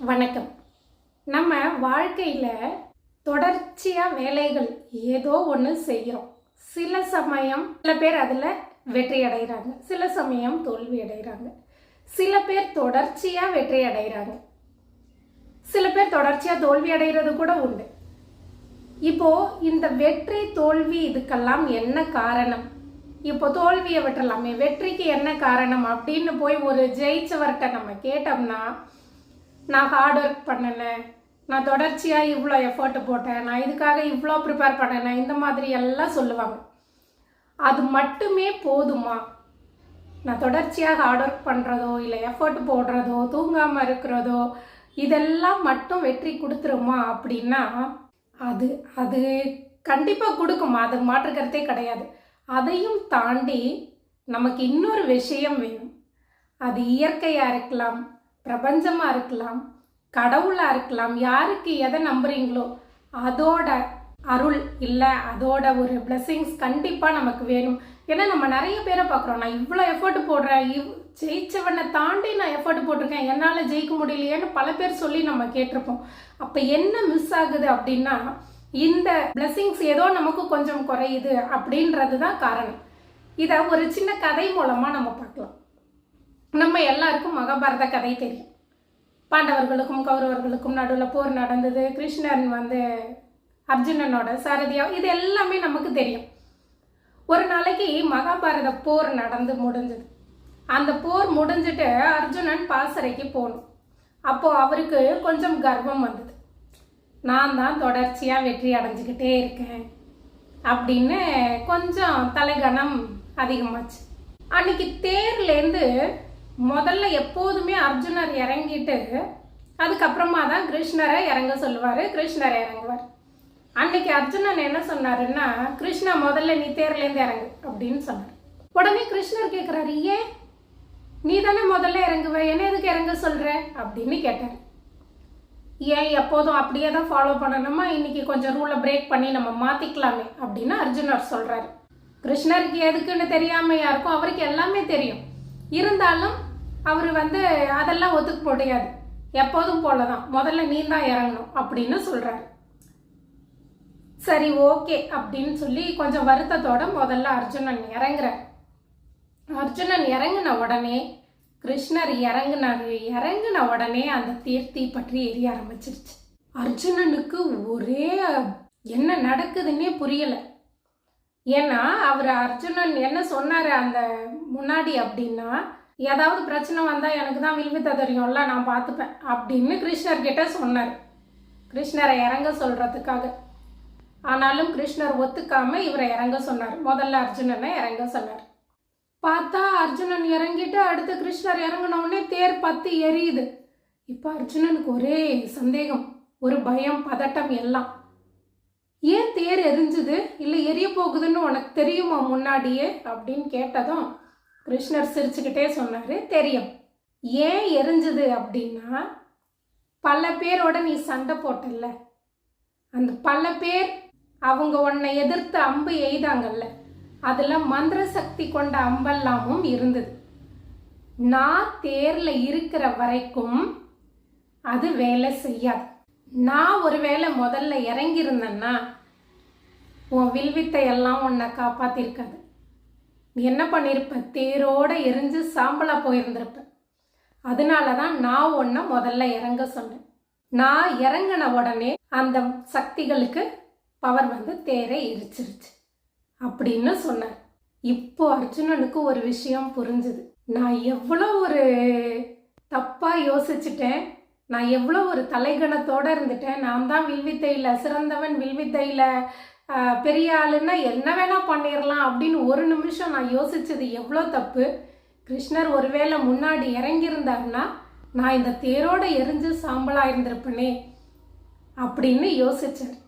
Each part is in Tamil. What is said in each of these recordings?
வணக்கம். நம்ம வாழ்க்கையில் தொடர்ச்சியாக வேலைகள் ஏதோ ஒன்று செய்கிறோம் சில சமயம் சில பேர் அதில் வெற்றி அடைகிறாங்க சில சமயம் தோல்வி அடைகிறாங்க சில பேர் தொடர்ச்சியாக வெற்றி அடைகிறாங்க சில பேர் தொடர்ச்சியாக தோல்வி அடைகிறது கூட உண்டு. இப்போ இந்த வெற்றி தோல்வி இதுக்கெல்லாம் என்ன காரணம்? இப்போ தோல்வியை விட்டுறலாமே. வெற்றிக்கு என்ன காரணம் அப்படின்னு போய் ஒரு ஜெயிச்சவர்கிட்ட நம்ம கேட்டோம்னா நான் ஹார்ட் ஒர்க் பண்ணினேன் நான் தொடர்ச்சியாக இவ்வளோ எஃபர்ட் போட்டேன். நான் இதுக்காக இவ்வளோ ப்ரிப்பேர் பண்ணினேன் இந்த மாதிரி எல்லாம் சொல்லுவாங்க. அது மட்டுமே போதுமா? நான் தொடர்ச்சியாக ஹார்ட் ஒர்க் பண்ணுறதோ இல்லை எஃபர்ட் போடுறதோ தூங்காமல் இருக்கிறதோ இதெல்லாம் மட்டும் வெற்றி கொடுத்துருமா அப்படின்னா அது அது கண்டிப்பாக கொடுக்குமா? அது மாற்றுக்கிறதே கிடையாது. அதையும் தாண்டி நமக்கு இன்னொரு விஷயம் வேணும். அது இயற்கையாக இருக்கலாம். பிரபஞ்சமாக இருக்கலாம் கடவுளாக இருக்கலாம் யாருக்கு எதை நம்புறீங்களோ அதோட அருள் இல்லை அதோட ஒரு blessings கண்டிப்பாக நமக்கு வேணும். ஏன்னா நம்ம நிறைய பேரை பார்க்குறோம். நான் இவ்வளோ எஃபர்ட் போடுறேன் இவ் ஜெயிச்சவனை தாண்டி நான் எஃபர்ட் போட்டிருக்கேன் என்னால் ஜெயிக்க முடியலையேன்னு பல பேர் சொல்லி நம்ம கேட்டிருப்போம். அப்போ என்ன மிஸ் ஆகுது அப்படின்னா இந்த blessings ஏதோ நமக்கு கொஞ்சம் குறையுது அப்படின்றது தான் காரணம். இதை ஒரு சின்ன கதை மூலமாக நம்ம பார்க்கலாம். நம்ம எல்லாருக்கும் மகாபாரத கதை தெரியும். பாண்டவர்களுக்கும் கௌரவர்களுக்கும் நடுவில் போர் நடந்தது. கிருஷ்ணன் வந்து அர்ஜுனனோட சாரதியா இது எல்லாமே நமக்கு தெரியும். ஒரு நாளைக்கு மகாபாரத போர் நடந்து முடிஞ்சது. அந்த போர் முடிஞ்சிட்டு அர்ஜுனன் பாசறைக்கு போகணும். அப்போது அவருக்கு கொஞ்சம் கர்வம் வந்தது. நான் தான் தொடர்ச்சியாக வெற்றி அடைஞ்சுக்கிட்டே இருக்கேன் அப்படின்னு கொஞ்சம் தலைகணம் அதிகமாச்சு. அன்னைக்கு தேர்லேருந்து முதல்ல எப்போதுமே அர்ஜுனர் இறங்கிட்டு அதுக்கப்புறமா தான் கிருஷ்ணரை இறங்க சொல்லுவார் கிருஷ்ணரை இறங்குவார். அன்னைக்கு அர்ஜுனன் என்ன சொன்னாருன்னா கிருஷ்ணா முதல்ல நீ தேர்லேருந்து இறங்கு அப்படின்னு சொன்னார். உடனே கிருஷ்ணர் கேட்குறாரு ஏன்? நீ தானே முதல்ல இறங்குவ என்ன எதுக்கு இறங்க சொல்கிற அப்படின்னு கேட்டார். ஏன் எப்போதும் அப்படியே தான் ஃபாலோ பண்ணணுமா? இன்னைக்கு கொஞ்சம் ரூலை பிரேக் பண்ணி நம்ம மாற்றிக்கலாமே அப்படின்னு அர்ஜுனர் சொல்கிறாரு கிருஷ்ணருக்கு எதுக்குன்னு தெரியாம யாருக்கும் அவருக்கு எல்லாமே தெரியும். இருந்தாலும் அவர் வந்து அதெல்லாம் ஒத்துக்க முடியாது எப்போதும் போல தான் முதல்ல நீ தான் இறங்கணும் அப்படின்னு சொல்கிறாரு சரி ஓகே அப்படின்னு சொல்லி கொஞ்சம் வருத்தத்தோட முதல்ல அர்ஜுனன் இறங்குறார். அர்ஜுனன் இறங்கின உடனே கிருஷ்ணர் இறங்குனாரு. இறங்கின உடனே அந்த தீர்த்தி பற்றி எரிய ஆரம்பிச்சிருச்சு. அர்ஜுனனுக்கு ஒரே என்ன நடக்குதுன்னே புரியல. ஏன்னா அவர் அர்ஜுனன் என்ன சொன்னார் அந்த முன்னாடி அப்படின்னா ஏதாவது பிரச்சனை வந்தால் எனக்கு தான் வில்வித்த தெரியும்ல நான் பார்த்துப்பேன் அப்படின்னு கிருஷ்ணர் கிட்ட சொன்னார். கிருஷ்ணரை இறங்க சொல்றதுக்காக. ஆனாலும் கிருஷ்ணர் ஒத்துக்காம இவரை இறங்க சொன்னார். முதல்ல அர்ஜுனனை இறங்க சொன்னார். பார்த்தா அர்ஜுனன் இறங்கிட்டு அடுத்து கிருஷ்ணர் இறங்கின உடனே தேர் பத்து எரியுது. இப்போ அர்ஜுனனுக்கு ஒரே சந்தேகம் ஒரு பயம் பதட்டம் எல்லாம். ஏன் தேர் எரிஞ்சுது? இல்லை எரிய போகுதுன்னு உனக்கு தெரியுமா முன்னாடியே? அப்படின்னு கேட்டதும் கிருஷ்ணர் சிரிச்சுக்கிட்டே சொன்னார் தெரியும். ஏன் எரிஞ்சுது அப்படின்னா பல பேரோட நீ சண்டை போட்டல்ல. அந்த பல பேர் அவங்க உன்னை எதிர்த்து அம்பு எய்தாங்கல்ல. அதில் மந்திர சக்தி கொண்ட அம்பெல்லாமும் இருந்தது. நான் தேரில் இருக்கிற வரைக்கும் அது வேலை செய்யாது. நான் ஒருவேளை முதல்ல இறங்கியிருந்தேன்னா உன் வில்வித்தை எல்லாம் உன்னை காப்பாத்திருக்காது. என்ன பண்ணியிருப்ப தேரோடு எரிஞ்சு சாம்பலாக போயிருந்திருப்ப. அதனால தான் நான் ஒன்றை முதல்ல இறங்க சொன்னேன். நான் இறங்கின உடனே அந்த சக்திகளுக்கு பவர் வந்து தேரை எரிச்சிருச்சு. அப்படின்னு சொன்னார். இப்போ அர்ஜுனனுக்கு ஒரு விஷயம் புரிஞ்சுது. நான் எவ்வளோ ஒரு தப்பாக யோசிச்சுட்டேன். நான் எவ்வளோ ஒரு தலைகணத்தோடு இருந்துட்டேன். நான் தான் வில்வித்தையில் சிறந்தவன் வில்வித்தையில் பெரிய ஆளுன்னா என்ன வேணால் பண்ணிடலாம் அப்படின்னு ஒரு நிமிஷம் நான் யோசிச்சது எவ்வளோ தப்பு. கிருஷ்ணர் ஒருவேளை முன்னாடி இறங்கியிருந்தாருன்னா நான் இந்த தேரோட எரிஞ்சு சாம்பலாயிருந்திருப்பேனே அப்படின்னு யோசித்தேன்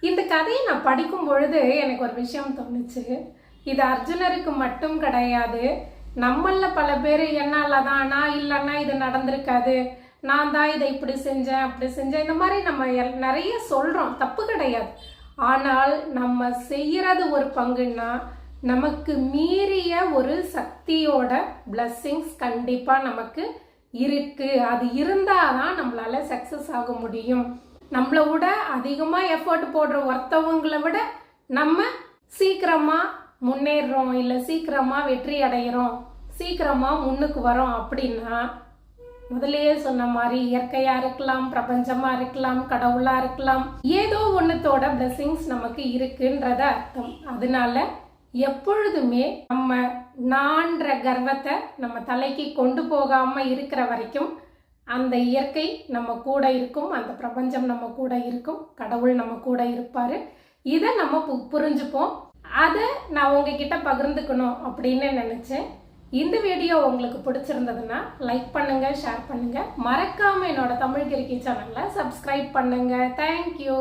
இந்த கதையை நான் படிக்கும் பொழுது எனக்கு ஒரு விஷயம் தோணுச்சு. இது அர்ஜுனருக்கு மட்டும் கிடையாது. நம்மள பல பேர் என்னால் தான் நான் இல்லைன்னா இது நடந்திருக்காது. நான் தான் இதை இப்படி செஞ்சேன் அப்படி செஞ்சேன். இந்த மாதிரி நம்ம எல்- நிறைய சொல்கிறோம் தப்பு கிடையாது. ஆனால் நம்ம செய்கிறது ஒரு பங்குன்னா நமக்கு மீறிய ஒரு சக்தியோட பிளஸ்ஸிங்ஸ் கண்டிப்பாக நமக்கு இருக்கு. அது இருந்தால் தான் நம்மளால் சக்சஸ் ஆக முடியும். நம்மளை விட அதிகமாக எஃபர்ட் போடுற ஒருத்தவங்களை விட நம்ம சீக்கிரமாக முன்னேறுறோம் இல்லை சீக்கிரமாக வெற்றி அடைகிறோம் சீக்கிரமாக முன்னுக்கு வரோம் அப்படின்னா முதலையே சொன்ன மாதிரி இயற்கையா இருக்கலாம் பிரபஞ்சமா இருக்கலாம் கடவுளா இருக்கலாம் ஏதோ ஒண்ணுத்தோட blessings நமக்கு இருக்குன்றத அர்த்தம். அதனால எப்பொழுதுமே நம்ம நான்ற கர்வத்தை நம்ம தலைக்கு கொண்டு போகாம இருக்கிற வரைக்கும் அந்த இயற்கை நம்ம கூட இருக்கும் அந்த பிரபஞ்சம் நம்ம கூட இருக்கும் கடவுள் நம்ம கூட இருப்பாரு. இதை நம்ம பு- புரிஞ்சுப்போம். அதை நான் உங்ககிட்ட பகிர்ந்துக்கணும் அப்படின்னு நினைச்சேன். இந்த வீடியோ உங்களுக்கு பிடிச்சிருந்ததுன்னா லைக் பண்ணுங்க ஷேர் பண்ணுங்க. மறக்காம என்னோட தமிழ் கிரிக்கி சேனல்ல சப்ஸ்கிரைப் பண்ணுங்க. தேங்க்யூ